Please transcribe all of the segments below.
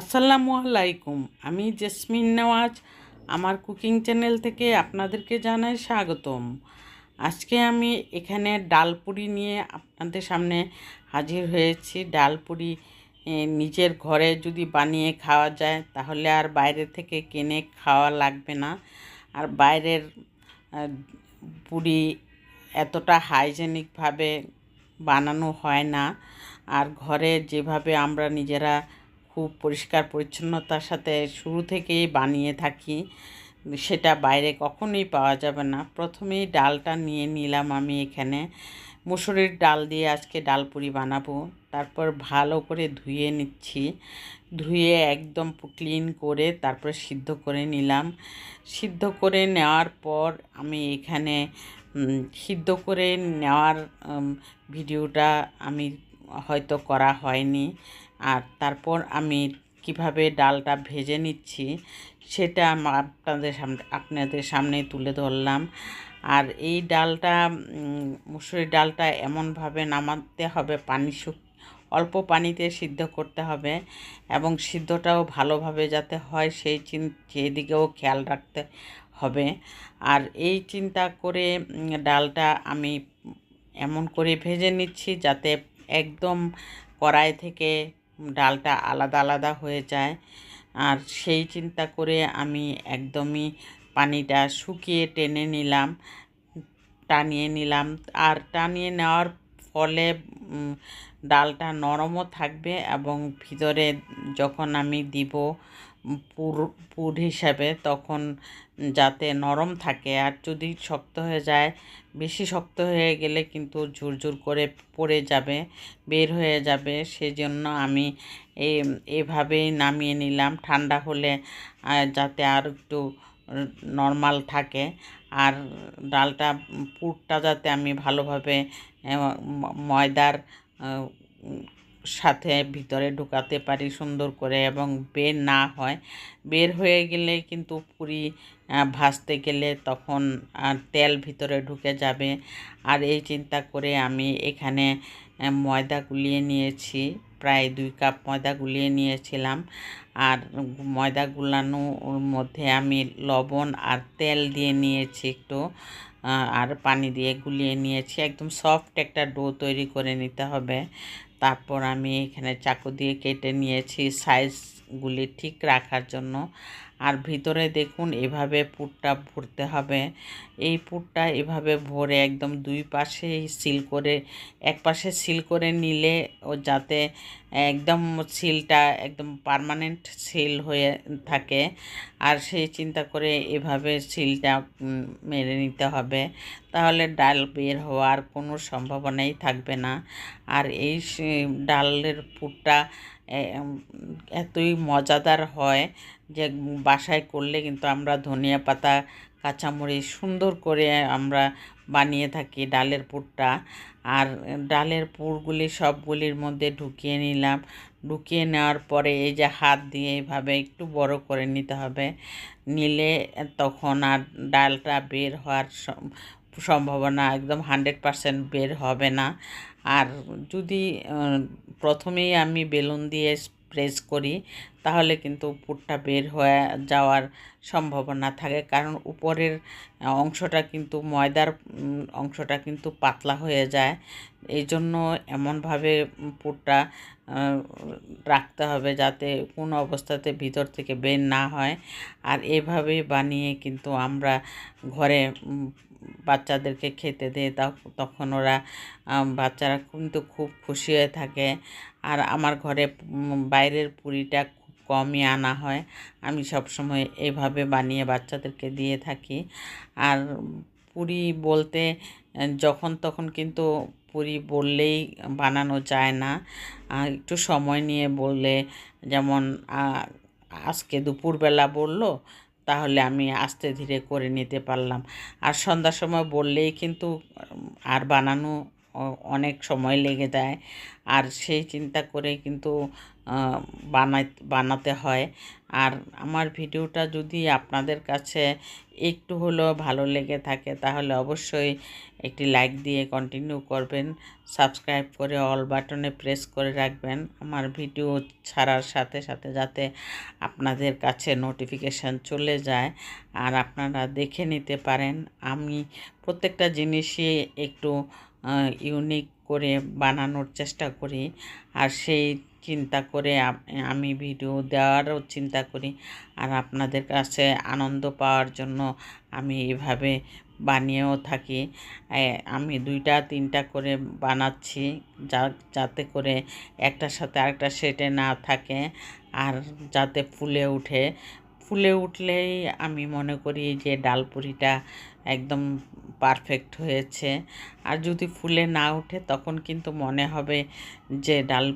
আসসালামু আলাইকুম। আমি জেসমিন নওয়াজ, আমার কুকিং চ্যানেল থেকে আপনাদেরকে জানাই স্বাগতম। আজকে আমি এখানে ডালপুরি নিয়ে আপনাদের সামনে হাজির হয়েছি। ডালপুরি নিজের ঘরে যদি বানিয়ে খাওয়া যায়, তাহলে আর বাইরে থেকে কিনে খাওয়া লাগবে না। আর বাইরের পুরি এতটা হাইজেনিকভাবে বানানো হয় না। আর ঘরে যেভাবে আমরা নিজেরা খুব পরিষ্কার পরিচ্ছন্নতার সাথে শুরু থেকেই বানিয়ে থাকি। সেটা বাইরে কখনোই পাওয়া যাবে না। প্রথমেই ডালটা নিয়ে নিলাম আমি এখানে। মুসুরির ডাল দিয়ে আজকে ডাল পুরি বানাবো। তারপর ভালো করে ধুয়ে নিচ্ছি। ধুয়ে একদম ক্লিন করে তারপরে সিদ্ধ করে নিলাম। সিদ্ধ করে নেওয়ার পর আমি এখানে সিদ্ধ করে নেওয়ার ভিডিওটা আমি হয়তো করা হয়নি। আর তারপর আমি কীভাবে ডালটা ভেজে নিচ্ছি, সেটা আপনাদের সামনে আপনাদের সামনে তুলে ধরলাম। আর এই ডালটা মুসুরির ডালটা এমনভাবে নামাতে হবে, পানি অল্প পানিতে সিদ্ধ করতে হবে এবং সিদ্ধটাও ভালোভাবে যাতে হয়, সেই চিন সেদিকেও খেয়াল রাখতে হবে। আর এই চিন্তা করে ডালটা আমি এমন করে ভেজে নিচ্ছি যাতে একদম কড়াই থেকে ডালটা আলাদা আলাদা হয়ে যায়। আর সেই চিন্তা করে আমি একদমই পানিটা শুকিয়ে টেনে নিলাম, টানিয়ে নিলাম। আর টানিয়ে নেওয়ার ফলে ডালটা নরমও থাকবে এবং ভিতরে যখন আমি দিব পুর পুর হিসাবে তখন যাতে নরম থাকে। আর যদি শক্ত হয়ে যায়, বেশি শক্ত হয়ে গেলে কিন্তু ঝুরঝুর করে পড়ে যাবে, বের হয়ে যাবে। সেজন্য আমি এভাবেই নামিয়ে নিলাম। ঠান্ডা হলে যাতে আর একটু নর্মাল থাকে। আর ডালটা, পুরটা যাতে আমি ভালোভাবে ময়দার সাথে ভিতরে ঢুকাতে পারি সুন্দর করে এবং বের না হয়। বের হয়ে গেলে কিন্তু পুরি ভাজতে গেলে তখন তেল ভিতরে ঢুকে যাবে। আর এই চিন্তা করে আমি এখানে ময়দা গুলিয়ে নিয়েছি, প্রায় দুই কাপ ময়দা গুলিয়ে নিয়েছিলাম। আর ময়দা গুলানোর মধ্যে আমি লবণ আর তেল দিয়ে নিয়েছি একটু আর পানি দিয়ে গুলিয়ে নিয়েছি। একদম সফট একটা ডো তৈরি করে নিতে হবে। তারপর আমি এখানে চাকু দিয়ে কেটে নিয়েছি সাইজগুলি ঠিক রাখার জন্য। আর ভিতরে দেখুন, এভাবে পুরটা ভরতে হবে। এই পুরটা এভাবে ভরে একদম দুই পাশে সিল করে, এক পাশে সিল করে নিলে ও যাতে একদম সিলটা একদম পার্মানেন্ট সিল হয়ে থাকে। আর সেই চিন্তা করে এভাবে সিলটা মেরে নিতে হবে। তাহলে ডাল বের হওয়ার কোনো সম্ভাবনাই থাকবে না। আর এই ডালের পুরটা এতই মজাদার হয় যে বাসায় করলে কিন্তু আমরা ধনিয়া পাতা, কাঁচামরিচ সুন্দর করে আমরা বানিয়ে থাকি ডালের পুরটা। আর ডালের পুরগুলি সবগুলির মধ্যে ঢুকিয়ে নিলাম। ঢুকিয়ে নেওয়ার পরে এই যে হাত দিয়ে এইভাবে একটু বড় করে নিতে হবে। নিলে তখন আর ডালটা বের হওয়ার সম- সম্ভাবনা একদম হান্ড্রেড পারসেন্ট বের হবে না। আর যদি প্রথমেই আমি বেলুন দিয়ে প্রেস করি, তাহলে কিন্তু পুরটা বের হয়ে যাওয়ার সম্ভাবনা থাকে। কারণ উপরের অংশটা কিন্তু ময়দার অংশটা কিন্তু পাতলা হয়ে যায়। এই জন্য এমনভাবে পুরটা রাখতে হবে যাতে কোনো অবস্থাতে ভিতর থেকে বের না হয়। আর এভাবেই বানিয়ে কিন্তু আমরা ঘরে বাচ্চাদেরকে খেতে দেয় তখ- তখন ওরা বাচ্চারা কিন্তু খুব খুশি হয়ে থাকে। আর আমার ঘরে বাইরের পুরিটা খুব কমই আনা হয়। আমি সবসময় এভাবে বানিয়ে বাচ্চাদেরকে দিয়ে থাকি। আর পুরি বলতে, যখন তখন কিন্তু পুরি বললেই বানানো যায় না। একটু সময় নিয়ে বললে, যেমন আজকে দুপুরবেলা বলল তাহলে আমি আস্তে ধীরে করে নিতে পারলাম। আর সন্ধ্যার সময় বললেই কিন্তু আর বানানো অনেক সময় লেগে যায়। আর সেই চিন্তা করে কিন্তু বানাই বানাতে হয়। আর আমার ভিডিওটা যদি আপনাদের কাছে একটু হলেও ভালো লেগে থাকে, তাহলে অবশ্যই একটি লাইক দিয়ে কন্টিনিউ করবেন। সাবস্ক্রাইব করে অল বাটনে প্রেস করে রাখবেন। আমার ভিডিও ছাড়ার সাথে সাথে যাতে আপনাদের কাছে নোটিফিকেশান চলে যায়। আর আপনারা দেখে নিতে পারেন, আমি প্রত্যেকটা জিনিসই একটু ইউনিক করে বানানোর চেষ্টা করি। আর সেই চিন্তা করে আমি ভিডিও দেওয়ারও চিন্তা করি। আর আপনাদের কাছে আনন্দ পাওয়ার জন্য আমি এভাবে বানিয়েও থাকি। আমি দুইটা, তিনটা করে বানাচ্ছি যা, যাতে করে একটার সাথে আরেকটা সেটে না থাকে আর যাতে ফুলে উঠে ফুলে উঠলেই আমি মনে করি যে ডালপুরিটা একদম পারফেক্ট হয়েছে। আর যদি ফুলে না ওঠে তখন কিন্তু মনে হবে যে ডাল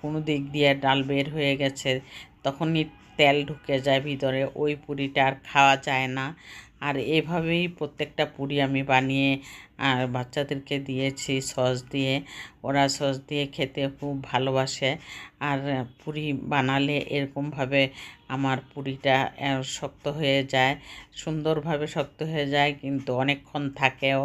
কোনো দিক দিয়ে ডাল বের হয়ে গেছে। তখনই তেল ঢুকে যায় ভিতরে, ওই পুরিটা আর খাওয়া যায় না। আর এভাবেই প্রত্যেকটা পুরি আমি বানিয়ে, আর বাচ্চাদেরকে দিয়েছি সস দিয়ে। ওরা সস দিয়ে খেতে খুব ভালোবাসে। আর পুরি বানালে এরকমভাবে আমার পুরিটা শক্ত হয়ে যায়। সুন্দরভাবে শক্ত হয়ে যায়, কিন্তু অনেকক্ষণ থাকেও।